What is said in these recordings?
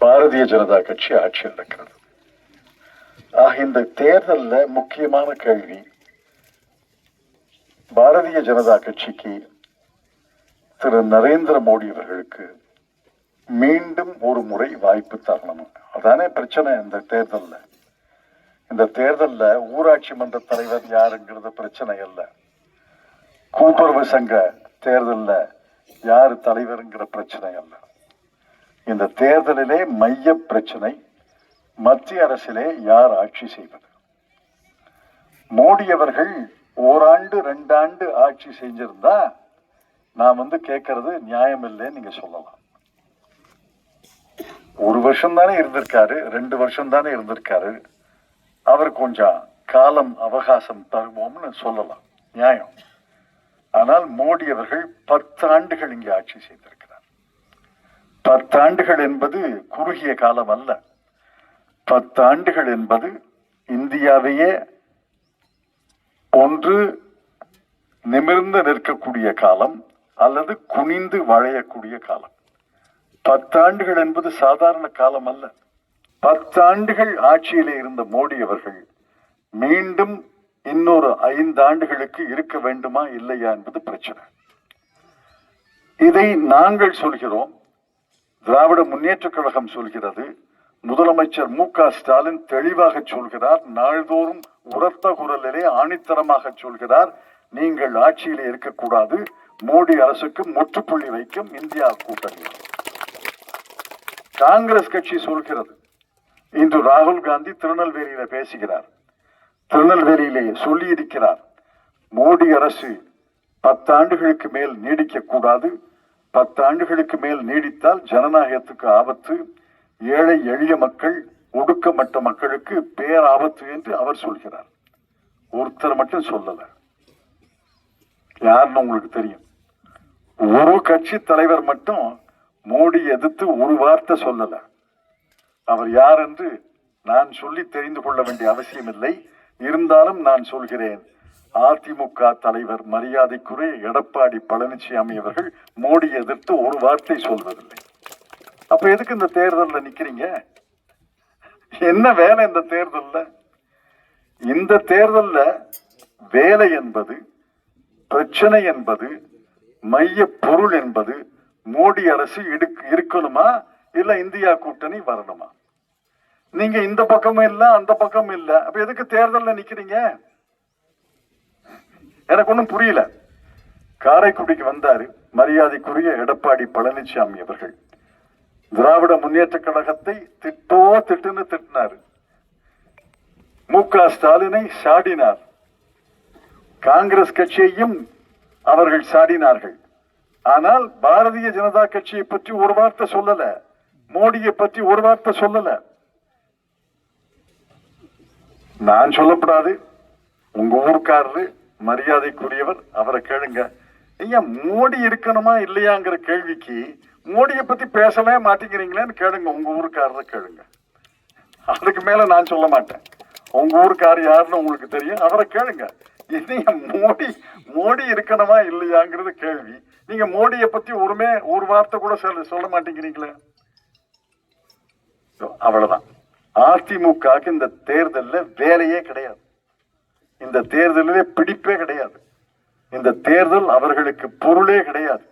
பாரதிய ஜனதா கட்சி ஆட்சியில் இருக்கிறது. ஆக இந்த தேர்தல்ல முக்கியமான கேள்வி பாரதிய ஜனதா கட்சிக்கு திரு நரேந்திர மோடி அவர்களுக்கு மீண்டும் ஒரு முறை வாய்ப்பு தரணும். அதானே பிரச்சனை இந்த தேர்தல்ல. இந்த தேர்தல்ல ஊராட்சி மன்ற தலைவர் யாருங்கிறது பிரச்சனை அல்ல. கூட்டுறவு சங்க தேர்தல்ல யாரு தலைவருங்கிற பிரச்சனை அல்ல. இந்த தேர்தலிலே மைய பிரச்சனை மத்திய அரசிலே யார் ஆட்சி செய்வது? மோடி அவர்கள் ஓராண்டு ரெண்டாண்டு ஆட்சி செஞ்சிருந்தா நான் வந்து கேட்கறது நியாயம் இல்லைன்னு நீங்க சொல்லலாம். ஒரு வருஷம் தானே இருந்திருக்காரு ரெண்டு வருஷம் தானே இருந்திருக்காரு. அவர் கொஞ்சம் காலம் அவகாசம் தருவோம்னு சொல்லலாம். நியாயம். ஆனால் மோடி அவர்கள் பத்து ஆண்டுகள் இங்கே ஆட்சி செய்திருக்கிறார் பத்தாண்டுகள் என்பது குறுகிய காலம் அல்ல. பத்தாண்டுகள் என்பது இந்தியாவையே ஒன்று நிமிர்ந்து நிற்கக்கூடிய காலம் அல்லது குனிந்து வளையக்கூடிய காலம். பத்தாண்டுகள் என்பது சாதாரண காலம் அல்ல. பத்தாண்டுகள் ஆட்சியிலே இருந்த மோடி அவர்கள் மீண்டும் இன்னொரு ஐந்து ஆண்டுகளுக்கு இருக்க வேண்டுமா இல்லையா என்பது பிரச்சனை. இதை நாங்கள் சொல்கிறோம். திராவிட முன்னேற்ற கழகம் சொல்கிறது முதலமைச்சர் மு க ஸ்டாலின் தெளிவாக சொல்கிறார் நாள்தோறும் உரத்த குரலிலே ஆணித்தரமாக சொல்கிறார் நீங்கள் ஆட்சியில் இருக்கக்கூடாது மோடி அரசுக்கு முற்றுப்புள்ளி வைக்கும் இந்தியா கூட்டணி. காங்கிரஸ் கட்சி சொல்கிறது இன்று ராகுல் காந்தி திருநெல்வேலியில பேசுகிறார். திருநெல்வேலியிலே சொல்லி இருக்கிறார் மோடி அரசு பத்தாண்டுகளுக்கு மேல் நீடிக்க கூடாது பத்து ஆண்டுகளுக்கு மேல் நீடித்தால் ஜனநாயகத்துக்கு ஆபத்து ஏழை எளிய மக்கள் ஒடுக்கப்பட்ட மக்களுக்கு பேராபத்து என்று அவர் சொல்கிறார். ஒருத்தர் மட்டும் சொல்லல. யாருன்னு உங்களுக்கு தெரியும். ஒரு கட்சி தலைவர் மட்டும் மோடி எதிர்த்து ஒரு வார்த்தை சொல்லல. அவர் யார் என்று நான் சொல்லி தெரிந்து கொள்ள வேண்டிய அவசியம் இல்லை இருந்தாலும் நான் சொல்கிறேன். அதிமுக தலைவர் மரியாதைக்குரிய எடப்பாடி பழனிசாமி அவர்கள் மோடி எதிர்த்து ஒரு வார்த்தை சொல்வதில்லை. அப்ப எதுக்கு இந்த தேர்தலில் நிக்கிறீங்க? என்ன வேலை இந்த தேர்தலில்? இந்த தேர்தலில் வேலை என்பது பிரச்சனை என்பது மைய பொருள் என்பது மோடி அரசு இடுக்கு இருக்கணுமா? இல்ல இந்தியா கூட்டணி வரணுமா? நீங்க இந்த பக்கமும் இல்ல அந்த பக்கமும் இல்ல. அப்ப எதுக்கு தேர்தலில் நிக்கிறீங்க? எனக்கு ஒன்றும் புரியல. காரைக்குடிக்கு வந்தாரு மரியாதைக்குரிய எடப்பாடி பழனிசாமி அவர்கள். திராவிட முன்னேற்ற கழகத்தை திட்டோ திட்டுன்னு திட்டினார். மு க ஸ்டாலினை சாடினார். காங்கிரஸ் கட்சியையும் அவர்கள் சாடினார்கள். ஆனால் பாரதிய ஜனதா கட்சியை பற்றி ஒரு வார்த்தை சொல்லல. மோடியை பற்றி ஒரு வார்த்தை சொல்லல. நான் சொல்லப்படாது. உங்க ஊருக்காரரு மரியாதைக்குரியவர் அவரை கேளுங்க. ஐயா மோடி இருக்கணுமா இல்லையாங்கிற கேள்விக்கு மோடியை பத்தி பேசவே மாட்டேங்கிறீங்களேன்னு கேளுங்க. உங்க ஊருக்காரரை கேளுங்க. அதுக்கு மேல நான் சொல்ல மாட்டேன். உங்க ஊருக்காரர் யாருன்னு உங்களுக்கு தெரியும். அவரை கேளுங்க. நீங்க மோடி மோடி இருக்கணுமா இல்லையாங்கிறது கேள்வி. நீங்க மோடியை பத்தி ஒருமே ஒரு வார்த்தை கூட சொல்ல சொல்ல மாட்டேங்கிறீங்களே. அவ்வளவுதான். அதிமுகவுக்கு இந்த தேர்தல்ல வேலையே கிடையாது. இந்த தேர்தலிலே பிடிப்பே கிடையாது. இந்த தேர்தல் அவர்களுக்கு பொருளே கிடையாது.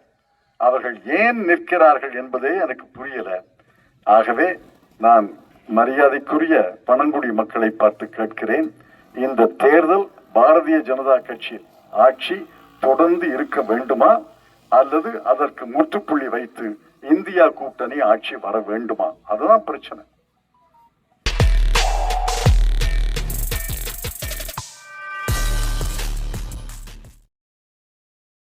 அவர்கள் ஏன் நிற்கிறார்கள் என்பதே எனக்கு புரியல. ஆகவே நான் மரியாதைக்குரிய பனங்குடி மக்களை பார்த்து கேட்கிறேன். இந்த தேர்தல் பாரதிய ஜனதா கட்சி ஆட்சி தொடர்ந்து இருக்க வேண்டுமா? அல்லது அதற்கு முற்றுப்புள்ளி வைத்து இந்தியா கூட்டணி ஆட்சி வர வேண்டுமா? அதுதான் பிரச்சனை.